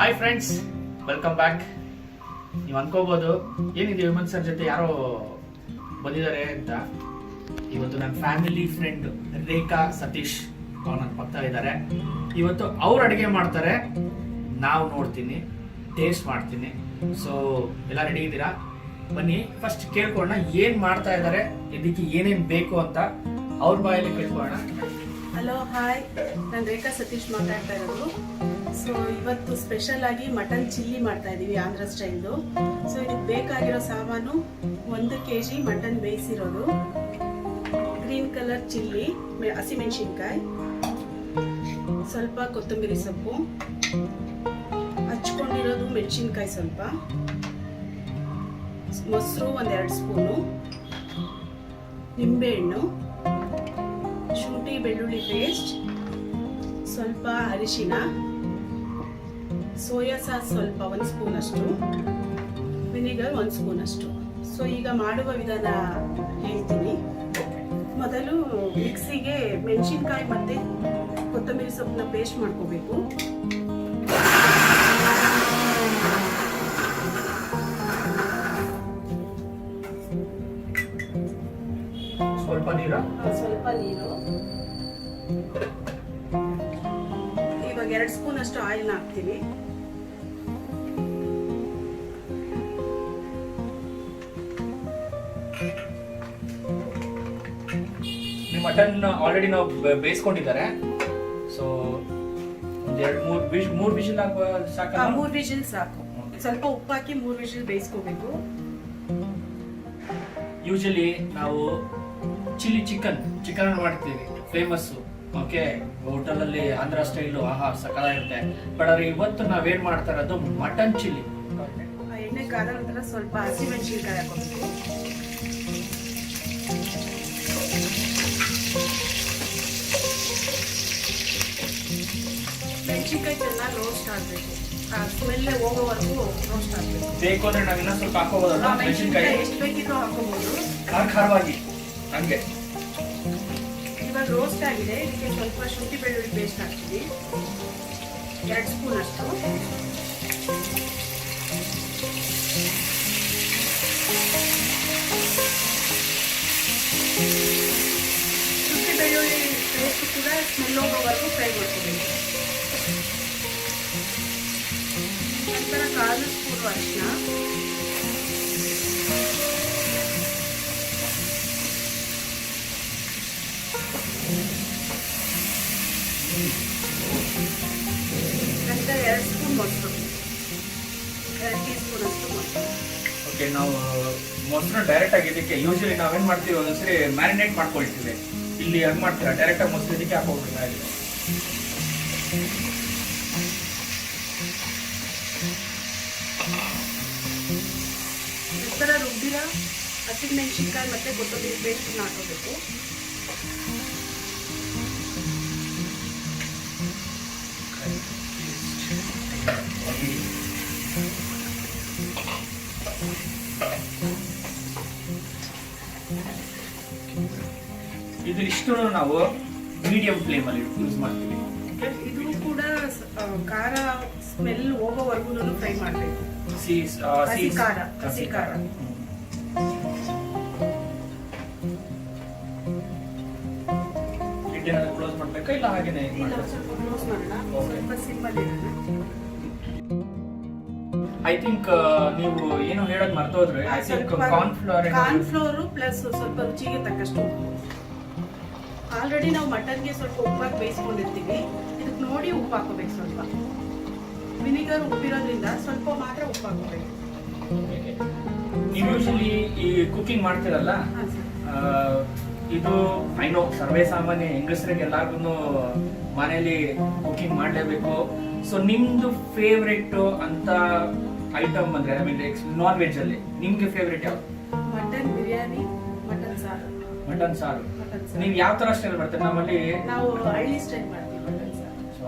Hi friends welcome back ನೀವು ಅನ್ಕೋಬಹುದು ಏನಿದೆ women sir ಜೊತೆ ಯಾರೋ ಬಂದಿದ್ದಾರೆ ಅಂತ ಇವತ್ತು ನನ್ನ ಫ್ಯಾಮಿಲಿ ಫ್ರೆಂಡ್ ರೇಖಾ ಸತೀಶ್ ಅವ್ರು ನನ್ನ ಪಕ್ಕ ಇದ್ದಾರೆ ಇವತ್ತು ಅವ್ರು ಅಡುಗೆ ಮಾಡ್ತಾರೆ ನಾವು ನೋಡ್ತೀನಿ ಟೇಸ್ಟ್ ಮಾಡ್ತೀನಿ ಸೊ ಎಲ್ಲ ರೆಡಿ ಇದ್ದೀರಾ ಬನ್ನಿ ಫಸ್ಟ್ ಕೇಳ್ಕೊಳ್ಳೋಣ ಏನು ಮಾಡ್ತಾ ಇದ್ದಾರೆ ಇದಕ್ಕೆ ಏನೇನ್ ಬೇಕು ಅಂತ ಅವ್ರ ಬಾಯಲ್ಲಿ ಕೇಳ್ಕೊಳ್ಳೋಣ ಹಲೋ ಹಾಯ್ ನಾನು ರೇಖಾ ಸತೀಶ್ ಮಾತಾಡ್ತಾ ಇರೋದು ಸೊ ಇವತ್ತು ಸ್ಪೆಷಲ್ ಆಗಿ ಮಟನ್ ಚಿಲ್ಲಿ ಮಾಡ್ತಾ ಇದ್ದೀವಿ ಆಂಧ್ರ ಸ್ಟೈಲ್ದು ಸೊ ಇದಕ್ಕೆ ಬೇಕಾಗಿರೋ ಸಾಮಾನು ಒಂದು ಕೆ ಜಿ ಮಟನ್ ಬೇಯಿಸಿರೋದು ಗ್ರೀನ್ ಕಲರ್ ಚಿಲ್ಲಿ ಹಸಿಮೆಣಸಿನ್ಕಾಯಿ ಸ್ವಲ್ಪ ಕೊತ್ತಂಬರಿ ಸೊಪ್ಪು ಹಚ್ಕೊಂಡಿರೋದು ಮೆಣಸಿನ್ಕಾಯಿ ಸ್ವಲ್ಪ ಮೊಸರು ಒಂದೆರಡು ಸ್ಪೂನು ನಿಂಬೆಹಣ್ಣು ಶುಂಠಿ ಬೆಳ್ಳುಳ್ಳಿ ಪೇಸ್ಟ್ ಸ್ವಲ್ಪ ಅರಿಶಿನ ಸೋಯಾ ಸಾಸ್ ಸ್ವಲ್ಪ ಒಂದು ಸ್ಪೂನ್ ಅಷ್ಟು ವಿನೆಗರ್ ಒಂದು ಸ್ಪೂನ್ ಅಷ್ಟು ಸೊ ಈಗ ಮಾಡುವ ವಿಧಾನ ಹೇಳ್ತೀನಿ ಮೊದಲು ಮಿಕ್ಸಿಗೆ ಮೆಣಸಿನ್ಕಾಯಿ ಮತ್ತು ಕೊತ್ತಂಬರಿ ಸೊಪ್ಪನ್ನ ಪೇಸ್ಟ್ ಮಾಡ್ಕೋಬೇಕು ಸ್ವಲ್ಪ ನೀರು ಸ್ವಲ್ಪ ನೀರು ಇವಾಗ ಎರಡು ಸ್ಪೂನ್ ಅಷ್ಟು ಆಯಿಲ್ನ ಹಾಕ್ತೀವಿ ಮಟನ್ ಆಲ್ರೆಡಿ ನಾವು ಬೇಯಿಸ್ಕೊಂಡಿದ್ದಾರೆ ಸೊ ಒಂದು ಎರಡು ಮೂರು ಬಿಶ್ ಮೂರು ಬಿಸಿಲ್ ಹಾಕುವ ಸಾಕು ಮೂರು ಬಿಸಿಲ್ ಸಾಕು ಸ್ವಲ್ಪ ಉಪ್ಪಾಕಿ ಮೂರು ಬಿಸಿಲ್ ಬೇಯಿಸ್ಕೋಬೇಕು ಯೂಶಲಿ ನಾವು ಚಿಲ್ಲಿ ಚಿಕನ್ ಚಿಕನ್ ಮಾಡ್ತೀವಿ ಫೇಮಸ್ಸು ಓಕೆ ಹೋಟೆಲಲ್ಲಿ ಆಂಧ್ರ ಸ್ಟೈಲು ಆಹಾ ಸಕಲ ಇರುತ್ತೆ ಬಟ್ ಆದ್ರೆ ಇವತ್ತು ನಾವೇನ್ ಮಾಡ್ತಾ ಮಟನ್ ಚಿಲ್ಲಿ ಎಣ್ಣೆ ಕಾದ ನಂತರ ಸ್ವಲ್ಪ ಹಸಿಮೆಣಸಿನಕಾಯಿ ಹಾಕೋಬೇಕು ಚೆನ್ನಾಗಿ ರೋಸ್ಟ್ ಆಗಬೇಕು ಆ ಸ್ಮೆಲ್ಲೇ ಹೋಗೋವರೆಗೂ ರೋಸ್ಟ್ ಆಗಬೇಕು ಬೇಕು ಅಂದ್ರೆ ಸ್ವಲ್ಪ ಹಾಕೋಬೋದಲ್ಲ ಮೆಣಸಿನಕಾಯಿ ಎಷ್ಟು ಬೇಕಿದ್ರು ಹಾಕೋಬಹುದು ಖಾರ ಖಾರವಾಗಿ ಹಂಗೆ ಇವಾಗ ರೋಸ್ಟ್ ಆಗಿದೆ ಇದಕ್ಕೆ ಸ್ವಲ್ಪ ಶುಂಠಿ ಬೆಳ್ಳುಳ್ಳಿ ಪೇಸ್ಟ್ ಹಾಕ್ತೀವಿ ಎರಡು ಸ್ಪೂನ್ ಅಷ್ಟು ಶುಂಠಿ ಬೆಳ್ಳುಳ್ಳಿ ಪೇಸ್ಟ್ ಕೂಡ ಸ್ಮೆಲ್ ಹೋಗೋವರೆಗೂ ಫ್ರೈ ಮಾಡ್ತೀವಿ ಥರ ನಂತರ ಎರಡು ಓಕೆ ನಾವು ಡೈರೆಕ್ಟ್ ಆಗಿ ಇದಕ್ಕೆ ಯೂಶಲಿ ನಾವೇನು ಮಾಡ್ತೀವಿ ಮ್ಯಾರಿನೇಟ್ ಮಾಡ್ಕೊಳ್ತೀವಿ ಇಲ್ಲಿ ಡೈರೆಕ್ಟಾಗಿ ಮೊಸರು ಇದಕ್ಕೆ ಹಾಕೋಬಿಡ್ತಾ ಹಸಿರು ಮೆಣಸಿನ್ಕಾಯಿ ಮತ್ತೆ ಕೊತ್ತಂಬರಿ ಪೇಸ್ಟ್ ಹಾಕೋಬೇಕು ಇದು ಇಷ್ಟು ನಾವು ಮೀಡಿಯಂ ಫ್ಲೇಮ್ ಅಲ್ಲಿ ಯೂಸ್ ಮಾಡ್ತೀವಿ ಇದು ಕೂಡ ಖಾರ ಸ್ಮೆಲ್ ಹೋಗೋವರೆಗೂ ಫ್ರೈ ಮಾಡಬೇಕು ಹಸಿ ಖಾರ ಹಸಿ ಖಾರ ಇಲ್ಲ ಹಾಗೇನೆ ಐ ಥಿಂಕ್ ನೀವು ಏನು ಹೇಳೋದು ಮರ್ತೋದ್ರೆ I think corn flour corn flour plus ಸ್ವಲ್ಪ ರುಚಿಗೆ ತಕ್ಕಷ್ಟು ಆಲ್ರೆಡಿ ನಾವು ಮಟನ್ಗೆ ಸ್ವಲ್ಪ ಉಪ್ಪಾಕಿ ಬೇಯಿಸ್ಕೊಂಡಿರ್ತೀವಿ ಇದಕ್ಕೆ ನೋಡಿ ಉಪ್ಪು ಹಾಕೋಬೇಕು ಸ್ವಲ್ಪ ವಿನಿಗರ್ ಉಪ್ಪಿರೋದ್ರಿಂದ ಸ್ವಲ್ಪ ಮಾತ್ರ ಉಪ್ಪು ಹಾಕೋಬೇಕು ನೀವು ಯೂಶಲಿ ಈ ಕುಕಿಂಗ್ ಮಾಡ್ತೀರಲ್ಲ ಇದು ಐನೋ ಸರ್ವೇ ಸಾಮಾನ್ಯ ಹೆಂಗಸರಿಗೆ ಎಲ್ಲಾರ್ಗು ಮನೆಯಲ್ಲಿ ಕುಕಿಂಗ್ ಮಾಡಲೇಬೇಕು ಸೊ ನಿಮ್ದು ಫೇವ್ರೆಟ್ ಅಂತ ಐಟಮ್ ಅಂದ್ರೆ ಐ ಮೀನ್ ನಾನ್ ವೆಜ್ ಅಲ್ಲಿ ನಿಮ್ಗೆ ಫೇವ್ರೆಟ್ ಯಾವ್ದು ಮಟನ್ ಬಿರಿಯಾನಿ ಮಟನ್ ಸಾರು ಮಟನ್ ಸಾರು ನೀವು ಯಾವ ತರ ಸ್ಟೈಲ್ ಮಾಡ್ತೀರಿ ನಮ್ಮಲ್ಲಿ ನಾವು ಹಳ್ಳಿ ಸ್ಟೈಲ್ ಮಾಡ್ತೀವಿ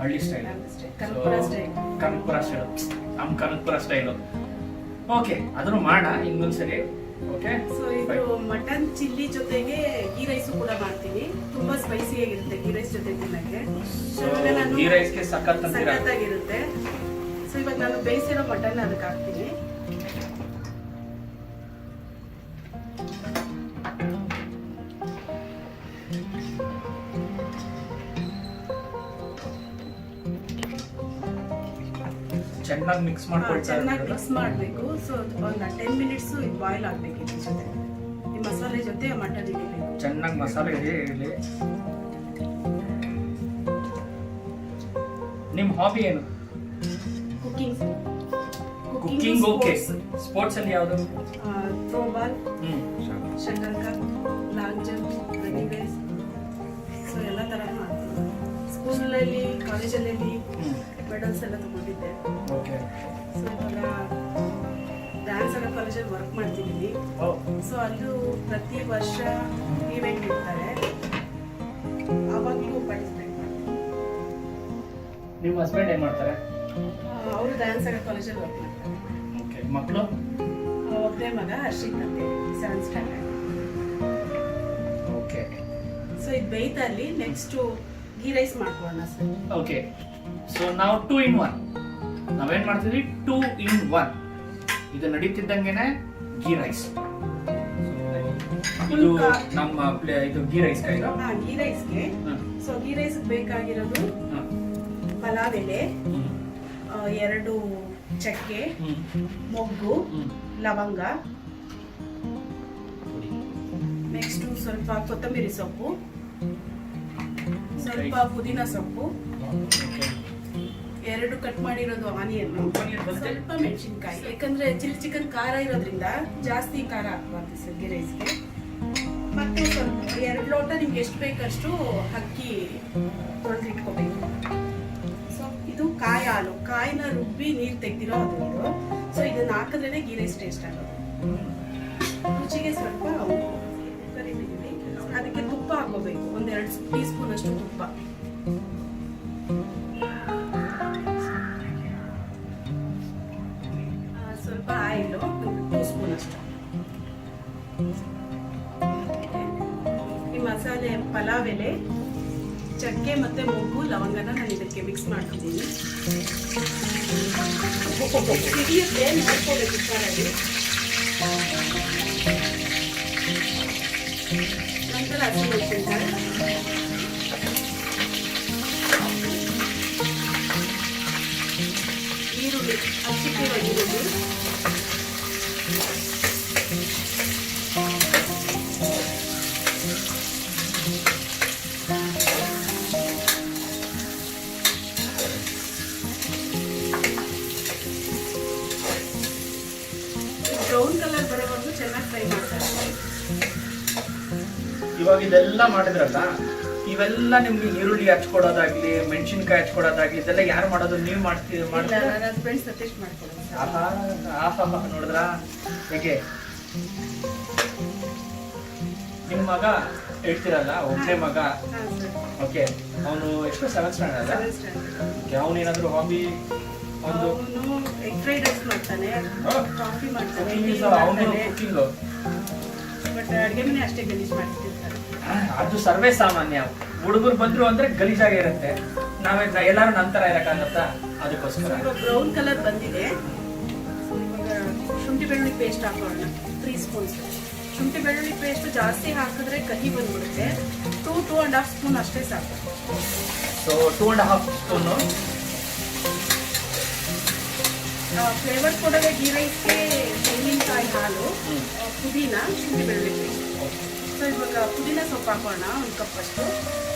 ಹಳ್ಳಿ style Kanakapura style Kanakapura style ನಮ್ಮ ಕನಕಪುರ ಸ್ಟೈಲ್ ಓಕೆ ಅದನ್ನು ಮಾಡೋಣ ಇನ್ನೊಂದ್ಸರಿ ಸೊ ಇದು ಮಟನ್ ಚಿಲ್ಲಿ ಜೊತೆಗೆ ಗೀ ರೈಸ್ ಕೂಡ ಮಾಡ್ತೀನಿ ತುಂಬಾ ಸ್ಪೈಸಿ ಆಗಿರುತ್ತೆ ಗೀ ರೈಸ್ ಜೊತೆ ತಿನ್ನಕ್ಕೆ ಗೀ ರೈಸ್ ಗೆ ಸೊ ಇವತ್ತು ನಾನು ಬೇಯಿಸಿರೋ ಮಟನ್ ಅದಕ್ಕೆ ಹಾಕ್ತೀನಿ ಚೆನ್ನಾಗಿ ಮಿಕ್ಸ್ ಮಾಡ್ಕೊಳ್ತಾ ಚೆನ್ನಾಗಿ ಮಿಕ್ಸ್ ಮಾಡಬೇಕು ಸೊ ಒಂದು ಟೆನ್ ಮಿನಿಟ್ಸ್ ಇದು ಬಾಯ್ಲ್ ಆಗಬೇಕು ಇದ್ರ ಜೊತೆ ಈ ಮಸಾಲೆ ಜೊತೆ ಮಟನ್ ಇಡಬೇಕು ಚೆನ್ನಾಗಿ ಮಸಾಲೆ ಇಡಿ ನಿಮ್ಮ ಹಾಬಿ ಏನು ಕುಕಿಂಗ್ ಕುಕಿಂಗ್ ಓಕೆ ಸ್ಪೋರ್ಟ್ಸ್ ಅಲ್ಲಿ ಯಾವುದು throwball shuttlecock long jump running race so ಎಲ್ಲ ಥರ ಮಾಡ್ತೀನಿ ಸ್ಕೂಲಲ್ಲಿ ಕಾಲೇಜಲ್ಲಿ ಮೆಡಲ್ಸ್ ಎಲ್ಲ ತಗೊಂಡಿದ್ದೆ ಓಕೆ ಸೊ ಇವಾಗ ಡ್ಯಾನ್ಸ್ ಎಲ್ಲ ಕಾಲೇಜಲ್ಲಿ ವರ್ಕ್ ಮಾಡ್ತಿದ್ದೀನಿ ಸೊ oh. ಅಲ್ಲೂ ಪ್ರತಿ ವರ್ಷ ಈವೆಂಟ್ ಇರ್ತಾರೆ ಅವಾಗ ನೀವು ಪಾರ್ಟಿಸಿಪೇಟ್ ಮಾಡ್ತೀನಿ ನಿಮ್ಮ ಹಸ್ಬೆಂಡ್ ಏನು ಮಾಡ್ತಾರೆ ಅವರು ಡ್ಯಾನ್ಸ್ ಎಲ್ಲ ಕಾಲೇಜಲ್ಲಿ ವರ್ಕ್ ಮಾಡ್ತಾರೆ ಓಕೆ ಮಕ್ಕಳು ಒಬ್ಬನೇ ಮಗ ಹರ್ಷಿತ್ ಅಂತೇಳಿ ಸೆವೆಂತ್ ಸ್ಟ್ಯಾಂಡರ್ಡ್ ಓಕೆ ಸೊ ಇದು ಬೇಯ್ತಾ ಅಲ್ಲಿ ನೆಕ್ಸ್ಟು ಗೀ ರೈಸ್ ಮಾಡ್ಕೊಳ್ಳೋಣ ಸರ್ ಓಕೆ ಸೊ ನಾವು ಟೂ ಇನ್ ಒನ್ ನಾವೇನ್ ಮಾಡ್ತೀವಿ ಟೂ ಇನ್ ಒನ್ ಇದು ನಡೀತಿದ್ದಂಗೆನೆ ಗೀ ರೈಸ್ ಇದು ನಮ್ಮ ಇದು ಗೀ ರೈಸ್ ಗೀ ರೈಸ್ಗೆ ಸೊ ಗೀ ರೈಸ್ ಬೇಕಾಗಿರೋದು ಪಲಾವ್ ಎಲೆ ಎರಡು ಚಕ್ಕೆ ಮೊಗ್ಗು ಲವಂಗ ನೆಕ್ಸ್ಟ್ ಸ್ವಲ್ಪ ಕೊತ್ತಂಬರಿ ಸೊಪ್ಪು ಸ್ವಲ್ಪ ಪುದೀನ ಸೊಪ್ಪು ಎರಡು ಕಟ್ ಮಾಡಿರೋದು ಆನಿಯನ್ ಸ್ವಲ್ಪ ಮೆಣಸಿನ್ಕಾಯಿ ಯಾಕಂದ್ರೆ ಚಿಲ್ಲಿ ಚಿಕನ್ ಖಾರ ಇರೋದ್ರಿಂದ ಜಾಸ್ತಿ ಖಾರ ಹಾಕಬಾರ್ದು ಸಗ್ಗಿ ರೈಸ್ಗೆ ಮತ್ತೆ ಸ್ವಲ್ಪ ಎರಡು ಲೋಟ ನಿಮ್ಗೆ ಎಷ್ಟು ಬೇಕಷ್ಟು ಅಕ್ಕಿ ತೊಳೆದಿಟ್ಕೋಬೇಕು ಸೊ ಇದು ಕಾಯಿ ಹಾಲು ಕಾಯಿನ ರುಬ್ಬಿ ನೀರು ತೆಗ್ದಿರೋ ಅದು ಸೊ ಇದನ್ನ ಹಾಕಿದ್ರೇನೆ ಗೀ ರೈಸ್ ಟೇಸ್ಟ್ ಆಗೋದು ರುಚಿಗೆ ಸ್ವಲ್ಪ ಅದಕ್ಕೆ ತುಪ್ಪ ಹಾಕೋಬೇಕು ಒಂದೆರಡು ಟೀ ಸ್ಪೂನ್ ಅಷ್ಟು ತುಪ್ಪ ಪಲಾವ್ ಎಲೆ ಚಕ್ಕೆ ಮತ್ತೆ ಮೊಗ್ಗು ಲವಂಗನ ನಾನು ಇದಕ್ಕೆ ಮಿಕ್ಸ್ ಮಾಡ್ತಿದ್ದೀನಿ ಸಿಡಿಯುತ್ತೆ ನೋಡ್ಕೋಬೇಕು ಹುಷಾರಾಗಿ ನಂತರ ಹಸಿ ಮೆಣಸಿನ್ಕಾಯಿ ಈರುಳ್ಳಿ ಹಸಿಟ್ಟಿರೋ ಈರುಳ್ಳಿ ಇವೆಲ್ಲ ಮಾಡಿದ್ರಲ್ಲ ಇವೆಲ್ಲ ನಿಮ್ಗೆ ಈರುಳ್ಳಿ ಹಚ್ಕೊಡೋದಾಗ್ಲಿ ಮೆಣಸಿನ್ಕಾಯಿ ಹಚ್ಕೊಡೋದಾಗ್ಲಿ ಇದೆಲ್ಲ ಯಾರು ಮಾಡೋದು ನೀವು ಮಾಡ್ತೀವಿ ನೋಡಿದ್ರ ಹೇಗೆ ನಿಮ್ ಮಗ ಹೇಳ್ತಿರಲ್ಲ ಒಬ್ಬನೇ ಮಗ ಓಕೆ ಅವನು ಎಷ್ಟು ಸೆವೆನ್ ಸ್ಟ್ಯಾಂಡರ್ಡ್ ಅಲ್ಲ ಅವನೇನಾದ್ರು ಹಾಬಿ ಒಂದು ಅಷ್ಟೇ ಗಣೇಶ್ ಮಾಡ್ತೀನಿ ಅದು ಸರ್ವೇ ಸಾಮಾನ್ಯ ಹುಡುಗರು ಬಂದ್ರು ಅಂದ್ರೆ ಗಲೀಜಾಗಿ ಇರುತ್ತೆ ನಾವೇ ಎಲ್ಲಾರು ನಂತರ ಇರಕ್ಕಾಗತ್ತ ಅದಕ್ಕೋಸ್ಕರ ಬ್ರೌನ್ ಕಲರ್ ಬಂದಿದೆ ಶುಂಠಿ ಬೆಳ್ಳುಳ್ಳಿ ಪೇಸ್ಟ್ ಹಾಕೋಣ ತ್ರೀ ಸ್ಪೂನ್ಸ್ ಶುಂಠಿ ಬೆಳ್ಳುಳ್ಳಿ ಪೇಸ್ಟ್ ಜಾಸ್ತಿ ಹಾಕಿದ್ರೆ ಕಹಿ ಬಂದ್ಬಿಡುತ್ತೆ two two and half spoon ಅಷ್ಟೇ ಸಾಕು so two and half spoon flavour ಕೊಡೋದೇ ಗೀ ತೆಂಗಿನಕಾಯಿ ಹಾಲು ಪುದೀನ ಶುಂಠಿ ಬೆಳ್ಳುಳ್ಳಿ ಸೊ ಇವಾಗ ಪುದೀನ ಸೊಪ್ಪು ಹಾಕೋಣ ಒಂದು ಕಪ್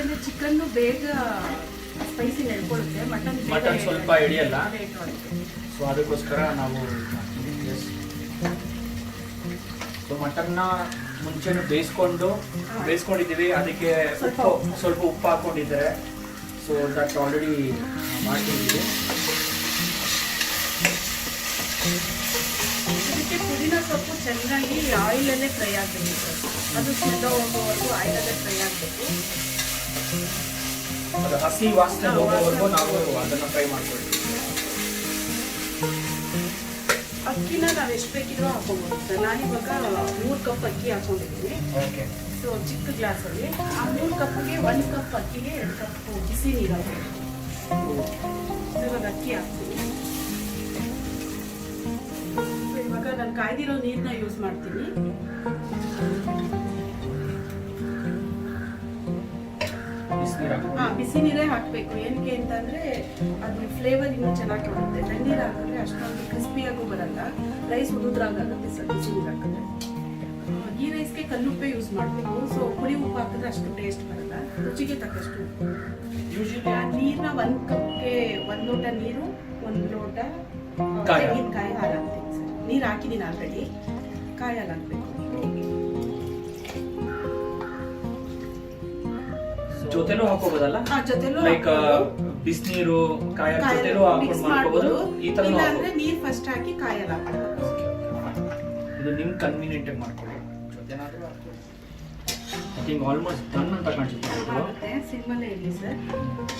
ಯಾಕೆಂದ್ರೆ ಚಿಕನ್ನು ಬೇಗ ಸ್ಪೈಸಿ ಹೇಳ್ಕೊಳ್ಳುತ್ತೆ ಮಟನ್ ಮಟನ್ ಸ್ವಲ್ಪ ಹಿಡಿಯಲ್ಲ ಸೊ ಅದಕ್ಕೋಸ್ಕರ ನಾವು ಸೊ ಮಟನ್ನ ಮುಂಚೆನೂ ಬೇಯಿಸ್ಕೊಂಡು ಬೇಯಿಸ್ಕೊಂಡಿದ್ದೀವಿ ಅದಕ್ಕೆ ಉಪ್ಪು ಸ್ವಲ್ಪ ಉಪ್ಪು ಹಾಕೊಂಡಿದ್ದಾರೆ ಸೊ ದಟ್ ಆಲ್ರೆಡಿ uh, ಮಾಡ್ಕೊಂಡಿದ್ದೀವಿ ಇದಕ್ಕೆ ಪುದೀನ ಸೊಪ್ಪು ಚೆನ್ನಾಗಿ ಆಯಿಲಲ್ಲೇ ಫ್ರೈ ಆಗಬೇಕು ಅದು ಸಿದ್ಧ ಹೋಗೋವರೆಗೂ ಆಯಿಲಲ್ಲೇ ಫ್ರೈ ಆಗಬೇಕು ಅದು ಹಸಿ ವಾಸನೆ ಹೋಗೋವರೆಗೂ ನಾವು ಅದನ್ನು ಫ್ರೈ ಮಾಡ್ಕೊಳ್ತೀವಿ ಅಕ್ಕಿನ ನಾವು ಎಷ್ಟು ಬೇಕಿದ್ರು ಹಾಕೋಬಹುದು ನಾನಿವಾಗ ಮೂರು ಕಪ್ ಅಕ್ಕಿ ಹಾಕೊಂಡಿದ್ದೀನಿ ಓಕೆ ಸೊ ಚಿಕ್ಕ ಗ್ಲಾಸ್ ಅಲ್ಲಿ ಆ ಮೂರು ಕಪ್ಪಿಗೆ ಒಂದು ಕಪ್ ಅಕ್ಕಿಗೆ ಎರಡು ಕಪ್ ಬಿಸಿ ನೀರು ಹಾಕೋದು ಇವಾಗ ಅಕ್ಕಿ ಹಾಕ್ತೀನಿ ಇವಾಗ ನಾನು ಕಾಯ್ದಿರೋ ನೀರನ್ನ ಯೂಸ್ ಮಾಡ್ತೀನಿ ಹಾ ಬಿಸಿ ನೀರೇ ಹಾಕಬೇಕು ಏನಕ್ಕೆ ಅಂತಂದ್ರೆ ಅದು ಫ್ಲೇವರ್ ಇನ್ನೂ ಚೆನ್ನಾಗಿ ಕೊಡುತ್ತೆ ತಣ್ಣೀರು ಹಾಕಿದ್ರೆ ಅಷ್ಟೊಂದು ಕ್ರಿಸ್ಪಿಯಾಗೂ ಬರಲ್ಲ ರೈಸ್ ಉದುದ್ರಾಗುತ್ತೆ ಸರ್ ಬಿಸಿ ನೀರು ಹಾಕಿದ್ರೆ ಈ ರೈಸ್ಗೆ ಕಲ್ಲುಪ್ಪೆ ಯೂಸ್ ಮಾಡಬೇಕು ಸೊ ಹುಳಿ ಉಪ್ಪು ಹಾಕಿದ್ರೆ ಅಷ್ಟು ಟೇಸ್ಟ್ ಬರಲ್ಲ ರುಚಿಗೆ ತಕ್ಕಷ್ಟು ನೀರನ್ನ ಒಂದು ಕಪ್ಗೆ ಒಂದು ಲೋಟ ನೀರು ಒಂದು ಲೋಟ ಕಾಯಿ ಹಾಲು ಹಾಕ್ತೀನಿ ಸರ್ ನೀರು ಹಾಕಿದ್ದೀನಿ ಆಲ್ರೆಡಿ ಕಾಯಿ ಹಾಲು ಜೊತೆಲೂ ಹಾಕೋಬಹುದಲ್ಲ ಲೈಕ್ ಬಿಸಿನೀರು ಕಾಯ ಜೊತೆಲೂ ಹಾಕೊಂಡು ಮಾಡ್ಕೋಬಹುದು ಈ ತರ ಇಲ್ಲಾಂದ್ರೆ ನೀರ್ ಫಸ್ಟ್ ಹಾಕಿ ಕಾಯಲ್ಲ ಇದು ನಿಮ್ ಕನ್ವೀನಿಯಂಟ್ ಆಗಿ ಮಾಡ್ಕೊಳ್ಳಿ ಜೊತೆನಾದ್ರೂ ಹಿಂಗೆ ಆಲ್ಮೋಸ್ಟ್ ಡನ್ ಅಂತ ಕಾಣಿಸುತ್ತೆ ಸಿಮ್ಮಲ್ಲೇ ಇರಲಿ ಸರ್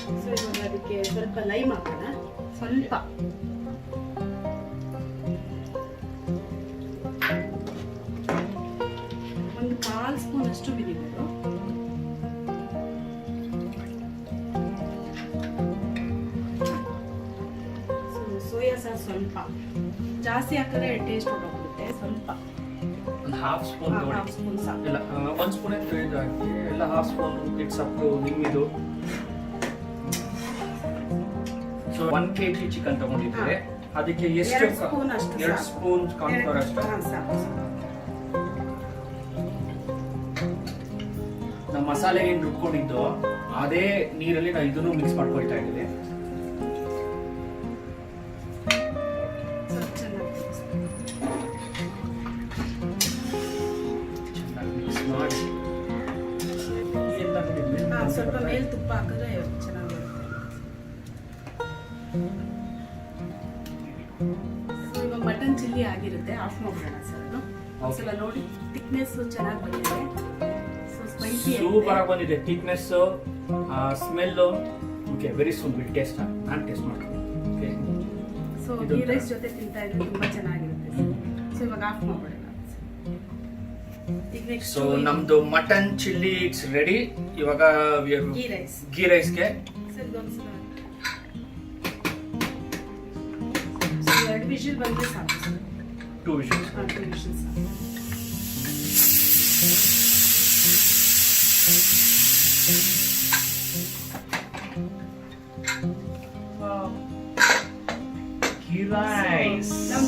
ಸೊ ಇವಾಗ ಅದಕ್ಕೆ ಸ್ವಲ್ಪ ಲೈಮ್ ಹಾಕೋಣ ಸ್ವಲ್ಪ ಒಂದು ಕಾಲು ಸ್ಪೂನ್ ಅಷ್ಟು ಬಿರಿಬೋದು ಸ್ವಲ್ಪ ಜಾಸ್ತಿ ಹಾಕಿದ್ರೆ ಟೇಸ್ಟ್ ಹೊರಟೋಗುತ್ತೆ ಸ್ವಲ್ಪ ಒಂದು ಹಾಫ್ ಸ್ಪೂನ್ ಹಾಫ್ ಸ್ಪೂನ್ ಸಾಕು ಇಲ್ಲ ಒಂದು ಸ್ಪೂನ್ ಇದು ಹಾಕಿ ಎಲ್ಲ half spoon it's up ನಿಮ್ಮಿದು so one K G chicken ತಗೊಂಡಿದ್ರೆ ಅದಕ್ಕೆ ಎಷ್ಟು ಎರಡು ಸ್ಪೂನ್ ಕಾರ್ನ್ಫ್ಲೋರ್ ಅಷ್ಟು ನಮ್ಮ ಮಸಾಲೆ ಏನು ರುಬ್ಕೊಂಡಿದ್ದು ಅದೇ ನೀರಲ್ಲಿ ನಾವು ಇದನ್ನೂ ಮಿಕ್ಸ್ ಮಾಡ್ಕೊಳ್ತಾ ಇದ್ದೀವಿ ಸ್ವಲ್ಪ ಮೇಲೆ ತುಪ್ಪ ಹಾಕಿದ್ರೆ ಚೆನ್ನಾಗಿರುತ್ತೆ ಇವಾಗ ಮಟನ್ ಚಿಲ್ಲಿ ಆಗಿರುತ್ತೆ ಆಫ್ ಮಾಡೋಣ ಸರ್ ಅದು ಒಂದ್ಸಲ ನೋಡಿ ಥಿಕ್ನೆಸ್ ಚೆನ್ನಾಗಿ ಬಂದಿದೆ ಸೊ ಸ್ಪೈಸಿ ಸೂಪರ್ ಆಗಿ ಬಂದಿದೆ thickness smell okay very soon bit taste ನಾನು ಟೇಸ್ಟ್ ಮಾಡ್ತೀನಿ ಸೊ ಈ ರೈಸ್ ಜೊತೆ ತಿಂತಾ ಇದ್ರೆ ತುಂಬಾ ಚೆನ್ನಾಗಿರುತ್ತೆ ಸೊ ಇವಾಗ ಆಫ್ ಮಾಡೋಣ ಸೊ ನಮ್ದು ಮಟನ್ ಚಿಲ್ಲಿ ಇಟ್ಸ್ ರೆಡಿ ಇವಾಗ ಗೀ ರೈಸ್ಗೆ ಟೂ ವಿಷಲ್ಸ್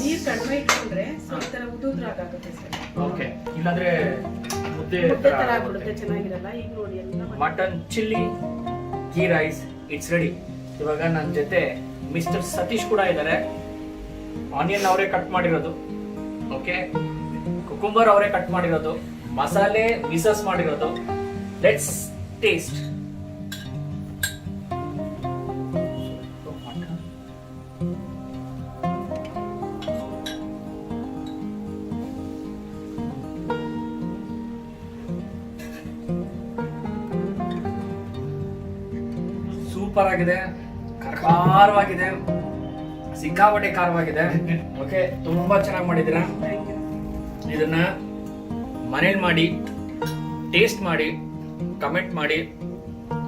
ಗೀ ಕಡಿಮೆ ಇಟ್ಕೊಂಡ್ರೆ ಈ ಥರ ಉದುದ್ರಾಗುತ್ತೆ ಸರ್ ಓಕೆ ಇಲ್ಲಾಂದ್ರೆ mutton chilli ghee rice it's ready ಇವಾಗ ನನ್ನ ಜೊತೆ ಮಿಸ್ಟರ್ ಸತೀಶ್ ಕೂಡ ಇದ್ದಾರೆ ಆನಿಯನ್ ಅವರೇ ಕಟ್ ಮಾಡಿರೋದು ಓಕೆ ಕುಕುಂಬರ್ ಅವರೇ ಕಟ್ ಮಾಡಿರೋದು ಮಸಾಲೆ ಮಿಸಸ್ ಮಾಡಿರೋದು ಲೆಟ್ಸ್ ಟೇಸ್ಟ್ ಸೂಪರ್ ಆಗಿದೆ ಖಾರವಾಗಿದೆ ಸಿಕ್ಕಾಪಟ್ಟೆ ಖಾರವಾಗಿದೆ ಓಕೆ ತುಂಬಾ ಚೆನ್ನಾಗಿ ಮಾಡಿದ್ದೀರಾ ಇದನ್ನ ಮನೇಲಿ ಮಾಡಿ ಟೇಸ್ಟ್ ಮಾಡಿ ಕಮೆಂಟ್ ಮಾಡಿ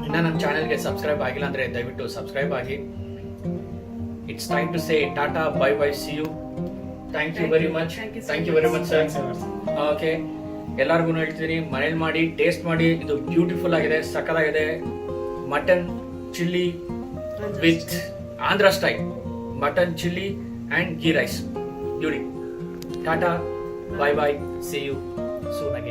ಇನ್ನ ನಮ್ಮ ಚಾನೆಲ್ಗೆ ಸಬ್ಸ್ಕ್ರೈಬ್ ಆಗಿಲ್ಲ ಅಂದ್ರೆ ದಯವಿಟ್ಟು ಸಬ್ಸ್ಕ್ರೈಬ್ ಆಗಿ it's time to say tata bye bye see you thank you very much thank you very much okay ಎಲ್ಲರಿಗೂ ಹೇಳ್ತೀನಿ ಮನೇಲಿ ಮಾಡಿ ಟೇಸ್ಟ್ ಮಾಡಿ ಇದು ಬ್ಯೂಟಿಫುಲ್ ಆಗಿದೆ ಸಕ್ಕತ್ತಾಗಿದೆ mutton chili with Andhra style mutton chili and ghee rice. During. Tata, bye bye, see you soon again.